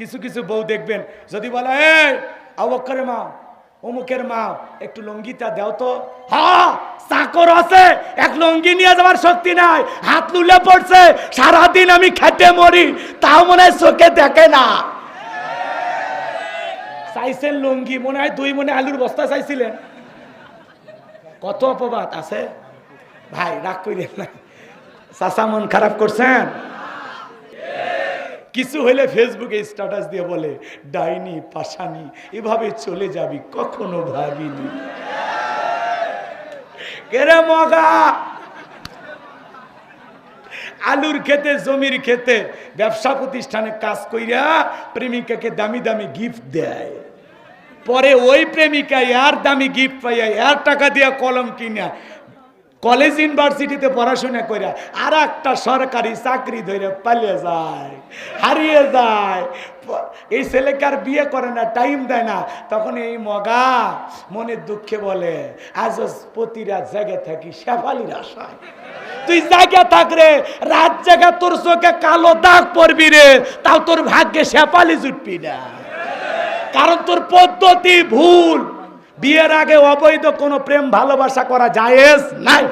কিছু কিছু বউ দেখবেন, যদি বলে, এই অবক্ষরের মা, অমুকের মা, একটু লঙ্গিটা দাও তো। হ্যাঁ চাকর আছে, এক লঙ্গি নিয়ে যাওয়ার শক্তি নাই, হাত লুলে পড়ছে, সারাদিন আমি খেটে মরি, তাও মনে হয় চোখে দেখে না। চাইছেন লঙ্গি, মনে হয় দুই মনে আলুর বস্তা চাইছিলেন। কত অপবাদ আছে? ভাই, রাগ করিলেন না। চাচা মন খারাপ করছেন? কিছু হইলে ফেসবুকে স্ট্যাটাস দিয়ে বলে, ডাইনি, পাশানি, এভাবে চলে যাবি, কখনো ভাবিনি। আলুর খেতে জমির খেতে ব্যবসা প্রতিষ্ঠানে কাজ কইরা প্রেমিকাকে দামি দামি গিফট দেয়। পরে ওই প্রেমিকা এর দামি গিফট পাইয়া এর টাকা দিয়া কলম কিনা কলেজ ইউনিভার্সিটিতে পড়াশোনা করে আর একটা সরকারি চাকরি ধরে পালিয়ে যায়, হারিয়ে যায়। এই ছেলেকে আর বিয়ে করে না টাইম দেয় না। তখন এই মগা মনের দুঃখে বলে, আজ প্রতি রাত জায়গা থাকি শেফালির আশায়। তুই জায়গা থাক রে, রাত জায়গা তোর চোখে কালো দাগ পড়বি রে, তাও তোর ভাগ্যে শেফালি জুটবি না। কারণ তোর পদ্ধতি ভুল। বিয়ের আগে অবৈধ কোনো প্রেম ভালোবাসা করা জায়েজ? নাই।